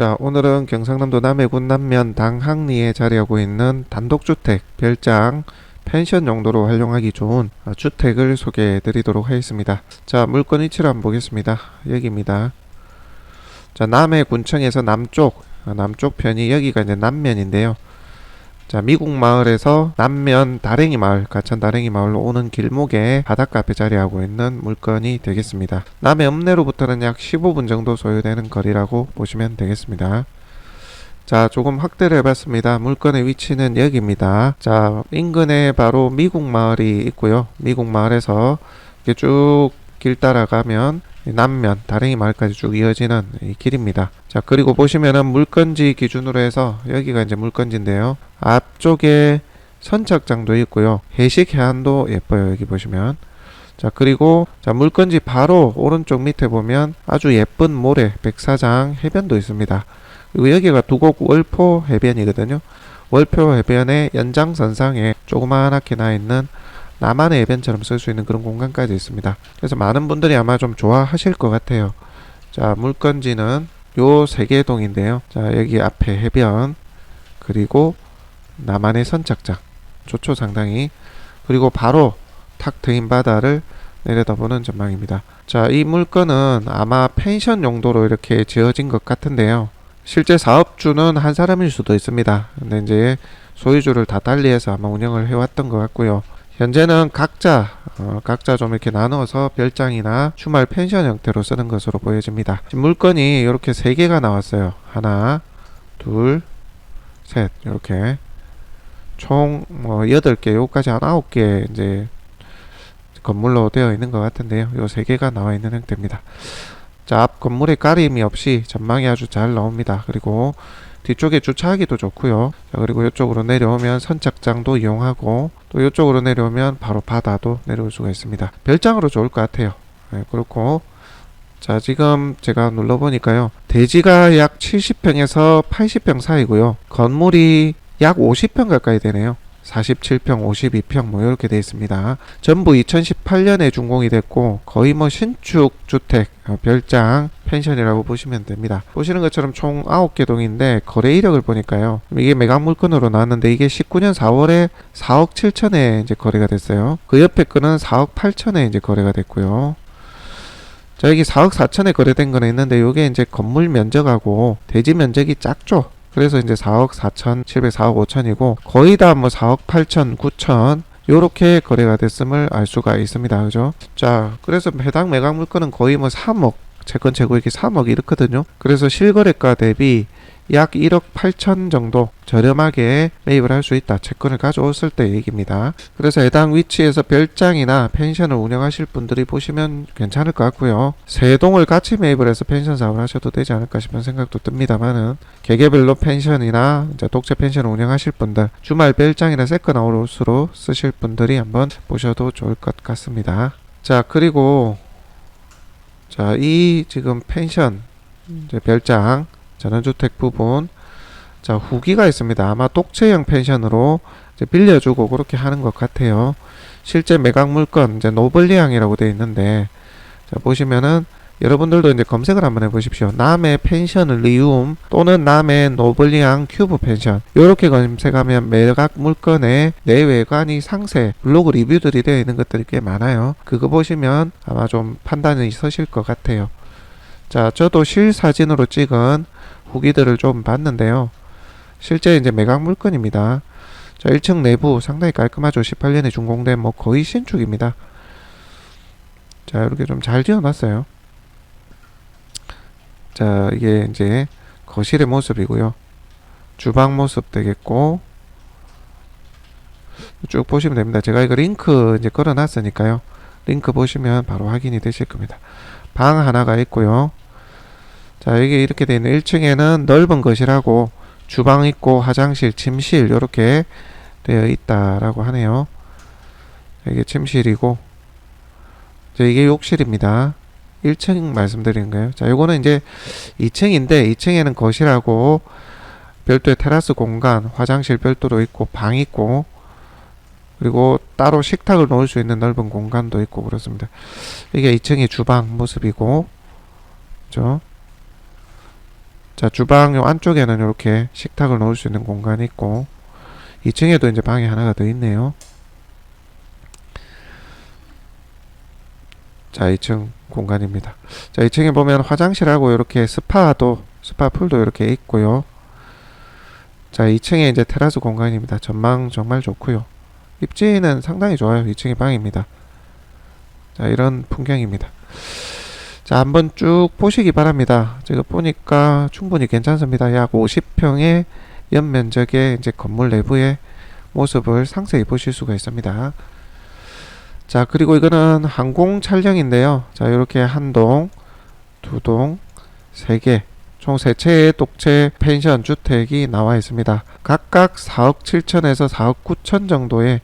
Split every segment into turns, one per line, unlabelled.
자, 오늘은 경상남도 남해군 남면 당항리에 자리하고 있는 단독주택, 별장, 펜션 용도로 활용하기 좋은 아, 주택을 소개해 드리도록 하겠습니다. 자, 물건 위치를 한번 보겠습니다. 여기입니다. 자, 남해 군청에서 남쪽, 아, 남쪽 편이 여기가 이제 남면인데요. 자, 미국 마을에서 남면 다랭이 마을, 가천 다랭이 마을로 오는 길목에 바닷가 앞에 자리하고 있는 물건이 되겠습니다. 남해 읍내로부터는 약 15분 정도 소요되는 거리라고 보시면 되겠습니다. 자, 조금 확대를 해봤습니다. 물건의 위치는 여기입니다. 자, 인근에 바로 미국 마을이 있고요. 미국 마을에서 이렇게 쭉 길 따라가면 이 남면 다랭이 마을까지 쭉 이어지는 이 길입니다. 자, 그리고 보시면은 물건지 기준으로 해서 여기가 이제 물건지인데요. 앞쪽에 선착장도 있고요. 해식 해안도 예뻐요. 여기 보시면. 자, 그리고 자, 물건지 바로 오른쪽 밑에 보면 아주 예쁜 모래 백사장 해변도 있습니다. 그리고 여기가 두곡 월포 해변이거든요. 월포 해변의 연장선상에 조그만하게 나 있는 나만의 해변처럼 쓸 수 있는 그런 공간까지 있습니다. 그래서 많은 분들이 아마 좀 좋아하실 것 같아요. 자, 물건지는 요 세 개 동인데요. 자, 여기 앞에 해변, 그리고 나만의 선착장. 좋죠, 상당히. 그리고 바로 탁 트인 바다를 내려다보는 전망입니다. 자, 이 물건은 아마 펜션 용도로 이렇게 지어진 것 같은데요. 실제 사업주는 한 사람일 수도 있습니다. 근데 이제 소유주를 다 달리해서 아마 운영을 해왔던 것 같고요. 현재는 각자 어, 각자 좀 이렇게 나눠서 별장이나 주말 펜션 형태로 쓰는 것으로 보여집니다. 물건이 이렇게 세 개가 나왔어요. 하나, 둘, 셋 이렇게 총뭐 여덟 개, 요까지 한 아홉 개 이제 건물로 되어 있는 것 같은데요. 요 세 개가 나와 있는 형태입니다. 자, 앞 건물에 가림이 없이 전망이 아주 잘 나옵니다. 그리고 뒤쪽에 주차하기도 좋고요. 자, 그리고 이쪽으로 내려오면 선착장도 이용하고 또 이쪽으로 내려오면 바로 바다도 내려올 수가 있습니다. 별장으로 좋을 것 같아요. 네, 그렇고 자, 지금 제가 눌러보니까요. 대지가 약 70평에서 80평 사이고요. 건물이 약 50평 가까이 되네요. 47평, 52평 뭐 이렇게 돼 있습니다. 전부 2018년에 준공이 됐고 거의 뭐 신축 주택, 어, 별장, 펜션이라고 보시면 됩니다. 보시는 것처럼 총 9개 동인데 거래 이력을 보니까요. 이게 매각 물건으로 나왔는데 이게 19년 4월에 4억 7천에 이제 거래가 됐어요. 그 옆에 거는 4억 8천에 이제 거래가 됐고요. 자, 여기 4억 4천에 거래된 거는 있는데 이게 이제 건물 면적하고 대지 면적이 작죠. 그래서 이제 4억 4천, 7백 4억 5천이고 거의 다 뭐 4억 8천, 9천 요렇게 거래가 됐음을 알 수가 있습니다. 그죠? 자, 그래서 해당 매각 물건은 거의 뭐 3억, 채권 재고액이 3억 이렇거든요. 그래서 실거래가 대비 약 1억 8천 정도 저렴하게 매입을 할 수 있다. 채권을 가져왔을 때 얘기입니다. 그래서 해당 위치에서 별장이나 펜션을 운영하실 분들이 보시면 괜찮을 것 같고요. 세 동을 같이 매입을 해서 펜션 사업을 하셔도 되지 않을까 싶은 생각도 듭니다만은 개개별로 펜션이나 이제 독채 펜션을 운영하실 분들 주말 별장이나 세컨하우스로 쓰실 분들이 한번 보셔도 좋을 것 같습니다. 자 그리고 자 이 지금 펜션 이제 별장 전원주택 부분 자 후기가 있습니다. 아마 독채형 펜션으로 빌려주고 그렇게 하는 것 같아요. 실제 매각 물건 이제 노블리앙이라고 되어 있는데 자 보시면은 여러분들도 이제 검색을 한번 해보십시오. 남의 펜션 리움 또는 남의 노블리앙 큐브 펜션 이렇게 검색하면 매각 물건의 내외관이 상세 블로그 리뷰들이 되어 있는 것들이 꽤 많아요. 그거 보시면 아마 좀 판단이 서실 것 같아요. 자 저도 실사진으로 찍은 후기들을 좀 봤는데요. 실제 이제 매각 물건입니다. 자, 1층 내부 상당히 깔끔하죠. 18년에 준공된 뭐 거의 신축입니다. 자, 이렇게 좀 잘 지어놨어요. 자, 이게 이제 거실의 모습이고요. 주방 모습 되겠고 쭉 보시면 됩니다. 제가 이거 링크 이제 걸어 놨으니까요. 링크 보시면 바로 확인이 되실 겁니다. 방 하나가 있고요. 자, 여기 이렇게 되어 있는 1층에는 넓은 거실하고 주방 있고 화장실, 침실 이렇게 되어 있다라고 하네요. 이게 침실이고 자, 이게 욕실입니다. 1층 말씀드리는 거예요. 자, 요거는 이제 2층인데 2층에는 거실하고 별도의 테라스 공간, 화장실 별도로 있고 방 있고 그리고 따로 식탁을 놓을 수 있는 넓은 공간도 있고 그렇습니다. 이게 2층의 주방 모습이고 그죠? 자 주방 요 안쪽에는 이렇게 식탁을 놓을 수 있는 공간이 있고 2층에도 이제 방이 하나가 더 있네요. 자 2층 공간입니다. 자 2층에 보면 화장실하고 이렇게 스파도 스파 풀도 이렇게 있고요. 자 2층에 이제 테라스 공간입니다. 전망 정말 좋고요. 입지는 상당히 좋아요. 2층의 방입니다. 자 이런 풍경입니다. 자 한번 쭉 보시기 바랍니다. 제가 보니까 충분히 괜찮습니다. 약 50평의 연면적의 이제 건물 내부의 모습을 상세히 보실 수가 있습니다. 자 그리고 이거는 항공 촬영인데요. 자 이렇게 한 동, 두 동, 세 개, 총 세 채의 독채 펜션 주택이 나와 있습니다. 각각 4억 7천에서 4억 9천 정도의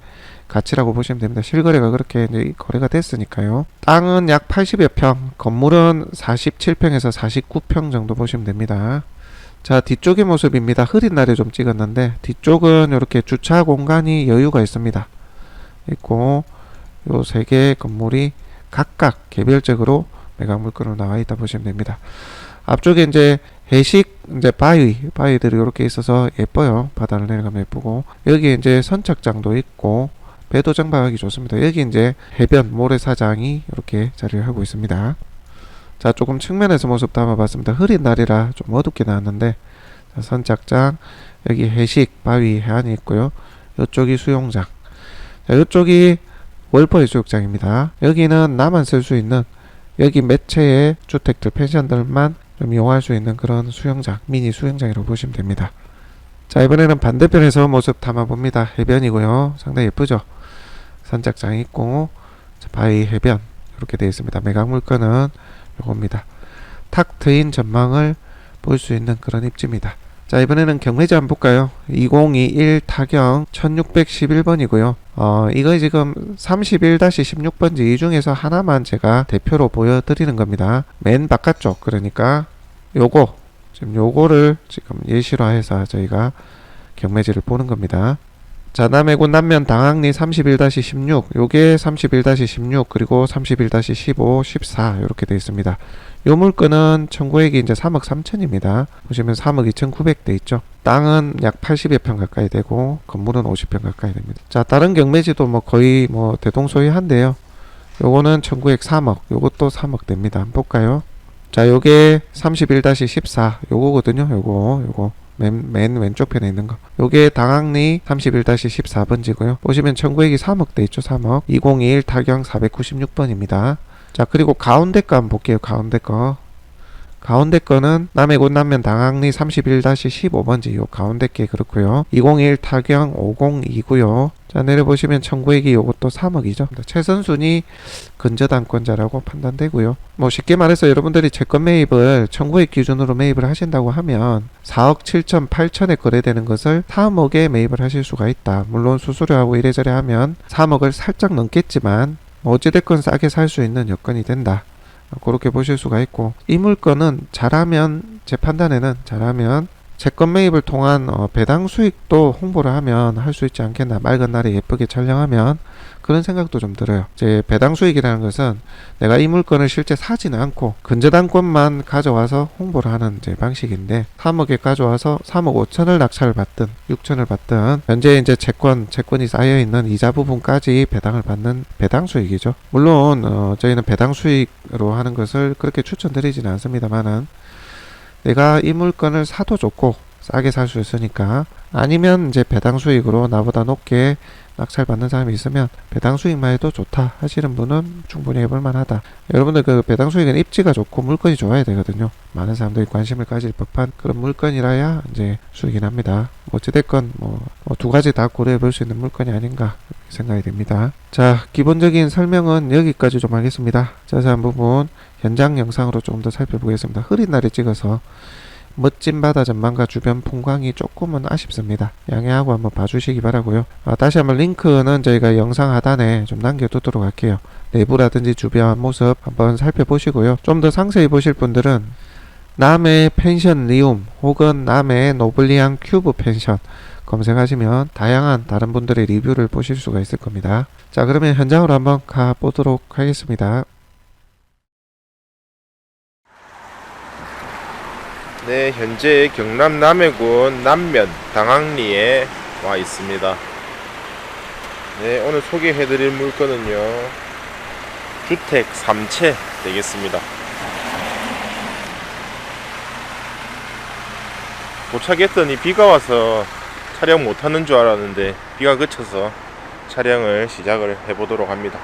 가치라고 보시면 됩니다. 실거래가 그렇게 이제 거래가 됐으니까요. 땅은 약 80여 평, 건물은 47평에서 49평 정도 보시면 됩니다. 자 뒤쪽의 모습입니다. 흐린 날에 좀 찍었는데 뒤쪽은 이렇게 주차 공간이 여유가 있습니다. 있고 요 세 개의 건물이 각각 개별적으로 매각 물건으로 나와 있다 보시면 됩니다. 앞쪽에 이제 해식 이제 바위 바위들이 이렇게 있어서 예뻐요. 바다를 내려가면 예쁘고 여기 이제 선착장도 있고 배도 장박하기 좋습니다. 여기 이제 해변 모래사장이 이렇게 자리를 하고 있습니다. 자 조금 측면에서 모습 담아봤습니다. 흐린 날이라 좀 어둡게 나왔는데 자, 선착장 여기 해식 바위 해안이 있고요. 이쪽이 수영장. 자, 이쪽이 월퍼 해수욕장입니다. 여기는 나만 쓸 수 있는 여기 몇 채의 주택들 펜션들만 좀 이용할 수 있는 그런 수영장 미니 수영장이라고 보시면 됩니다. 자 이번에는 반대편에서 모습 담아봅니다. 해변이고요. 상당히 예쁘죠. 선착장이 있고 자, 바위 해변 이렇게 되어 있습니다. 매각 물건은 요겁니다. 탁 트인 전망을 볼 수 있는 그런 입지입니다. 자 이번에는 경매지 한번 볼까요? 2021 타경 1611번이고요. 어 이거 지금 31-16번지 이 중에서 하나만 제가 대표로 보여드리는 겁니다. 맨 바깥쪽 그러니까 요거 지금 요거를 지금 예시로 해서 저희가 경매지를 보는 겁니다. 자, 남해군 남면 당항리 31-16, 요게 31-16, 그리고 31-15, 14 이렇게 되어 있습니다. 요 물건은 청구액이 이제 3억 3천입니다. 보시면 3억 2,900 돼 있죠. 땅은 약 80여 평 가까이 되고 건물은 50평 가까이 됩니다. 자, 다른 경매지도 뭐 거의 뭐 대동소이한데요. 요거는 청구액 3억, 요것도 3억 됩니다. 한번 볼까요? 자, 요게 31-14 요거거든요. 요거, 요거. 맨, 맨 왼쪽 편에 있는 거. 요게 당항리 31-14번지고요. 보시면 청구액이 3억 돼 있죠. 3억. 2021 타경 496번입니다. 자, 그리고 가운데 거 한번 볼게요. 가운데 거. 가운데 거는 남해 군 남면 당항리 31-15번지 요 가운데 게 그렇고요. 201 타경 502고요. 자 내려보시면 청구액이 요것도 3억이죠. 최선순위 근저당권자라고 판단되고요. 뭐 쉽게 말해서 여러분들이 채권 매입을 청구액 기준으로 매입을 하신다고 하면 4억 7천 8천에 거래되는 것을 3억에 매입을 하실 수가 있다. 물론 수수료하고 이래저래 하면 3억을 살짝 넘겠지만 뭐 어찌됐건 싸게 살 수 있는 여건이 된다. 그렇게 보실 수가 있고 이 물건은 잘하면 제 판단에는 잘하면 채권 매입을 통한 어, 배당 수익도 홍보를 하면 할 수 있지 않겠나. 맑은 날에 예쁘게 촬영하면 그런 생각도 좀 들어요. 제 배당 수익이라는 것은 내가 이 물건을 실제 사지는 않고 근저당권만 가져와서 홍보를 하는 이제 방식인데 3억에 가져와서 3억 5천을 낙찰을 받든 6천을 받든 현재 이제 채권 채권이 쌓여 있는 이자 부분까지 배당을 받는 배당 수익이죠. 물론 어, 저희는 배당 수익으로 하는 것을 그렇게 추천드리지는 않습니다만은 내가 이 물건을 사도 좋고 싸게 살 수 있으니까. 아니면 이제 배당 수익으로 나보다 높게 낙찰 받는 사람이 있으면 배당 수익만 해도 좋다 하시는 분은 충분히 해볼 만하다. 여러분들 그 배당 수익은 입지가 좋고 물건이 좋아야 되거든요. 많은 사람들이 관심을 가질 법한 그런 물건이라야 이제 수익이 납니다. 어찌됐건 뭐두 가지 다 고려해 볼 수 있는 물건이 아닌가 생각이 됩니다. 자, 기본적인 설명은 여기까지 좀 하겠습니다. 자세한 부분 현장 영상으로 조금 더 살펴보겠습니다. 흐린 날에 찍어서 멋진 바다 전망과 주변 풍광이 조금은 아쉽습니다. 양해하고 한번 봐주시기 바라고요. 아, 다시 한번 링크는 저희가 영상 하단에 좀 남겨두도록 할게요. 내부라든지 주변 모습 한번 살펴보시고요. 좀 더 상세히 보실 분들은 남해 펜션 리움 혹은 남해 노블리앙 큐브 펜션 검색하시면 다양한 다른 분들의 리뷰를 보실 수가 있을 겁니다. 자 그러면 현장으로 한번 가보도록 하겠습니다.
네, 현재 경남 남해군 남면 당항리에 와 있습니다. 네, 오늘 소개해드릴 물건은요. 주택 3채 되겠습니다. 도착했더니 비가 와서 촬영 못하는 줄 알았는데 비가 그쳐서 촬영을 시작을 해보도록 합니다.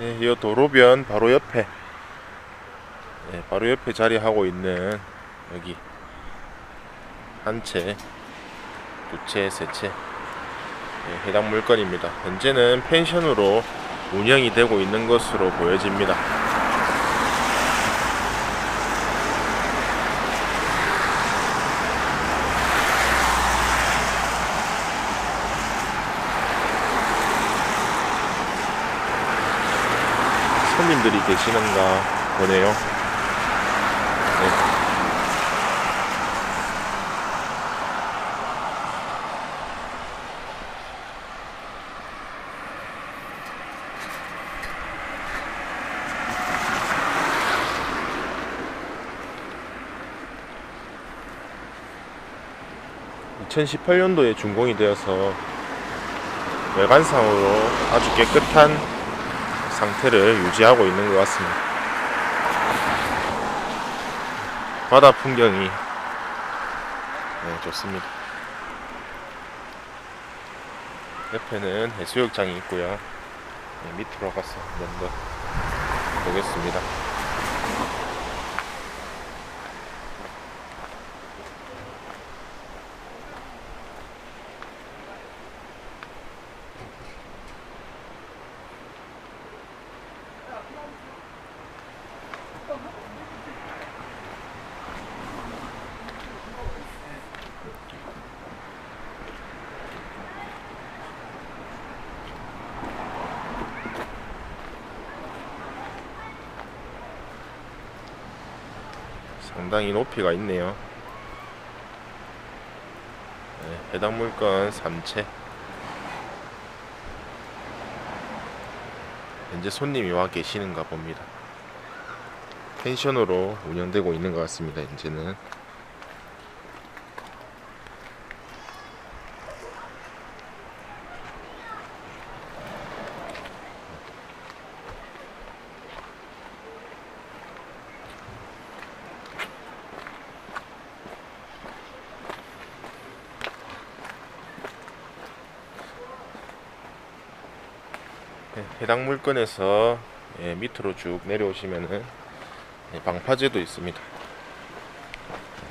네, 이 도로변 바로 옆에 네, 바로 옆에 자리하고 있는 여기 한 채, 두 채, 세 채 네, 해당 물건입니다. 현재는 펜션으로 운영이 되고 있는 것으로 보여집니다. 손님들이 계시는가 보네요. 네. (2018년도에) 준공이 되어서 외관상으로 아주 깨끗한 상태를 유지하고 있는 것 같습니다. 바다 풍경이 네, 좋습니다. 옆에는 해수욕장이 있고요. 네, 밑으로 가서 한번 더 보겠습니다. 상당히 높이가 있네요. 네, 해당 물건 3채. 현재 손님이 와 계시는가 봅니다. 펜션으로 운영되고 있는 것 같습니다. 현재는 해당 물건에서 예, 밑으로 쭉 내려오시면은 예, 방파제도 있습니다.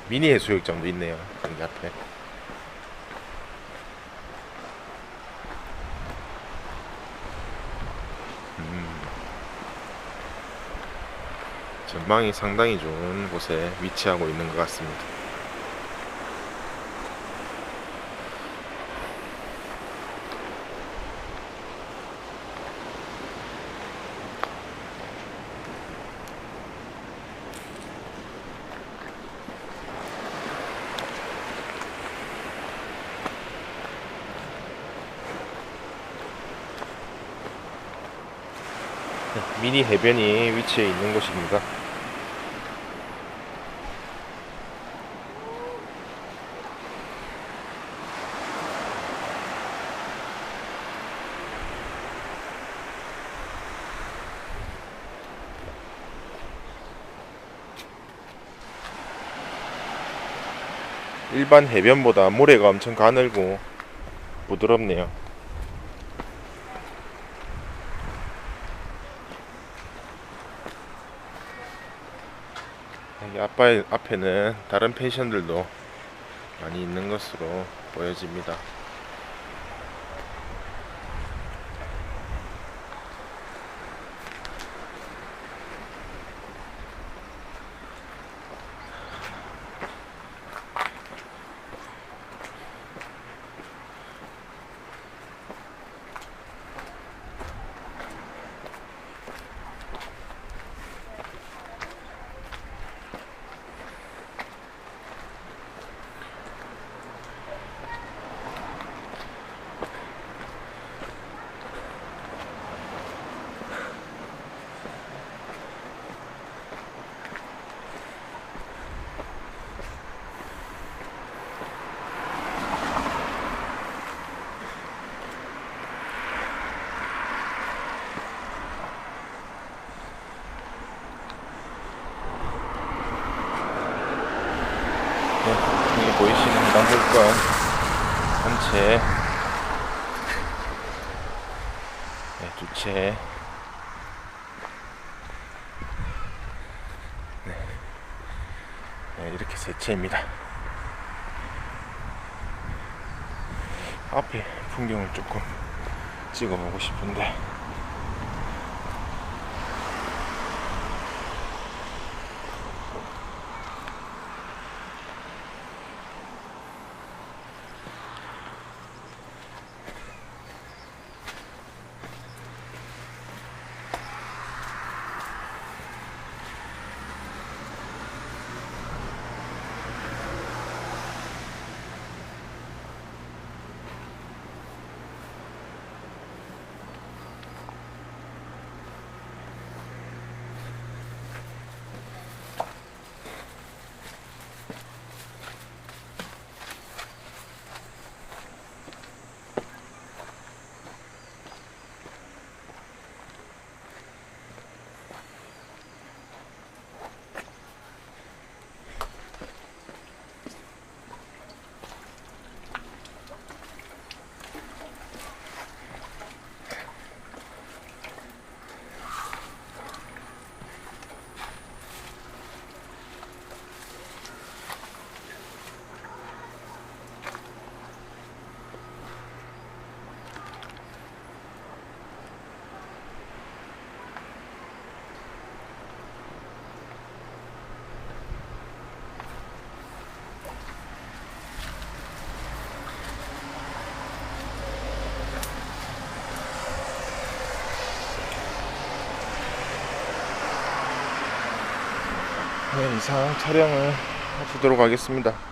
미니 해수욕장도 있네요. 여기 앞에. 음. 전망이 상당히 좋은 곳에 위치하고 있는 것 같습니다. 네, 미니 해변이 위치해 있는 곳입니다. 일반 해변보다 모래가 엄청 가늘고 부드럽네요. 앞에, 앞에는 다른 펜션들도 많이 있는 것으로 보여집니다. 보이시는 해당 물건 한 채, 네, 두 채, 네, 네, 채입니다. 앞에 풍경을 조금 찍어보고 싶은데 이상 촬영을 하시도록 하겠습니다.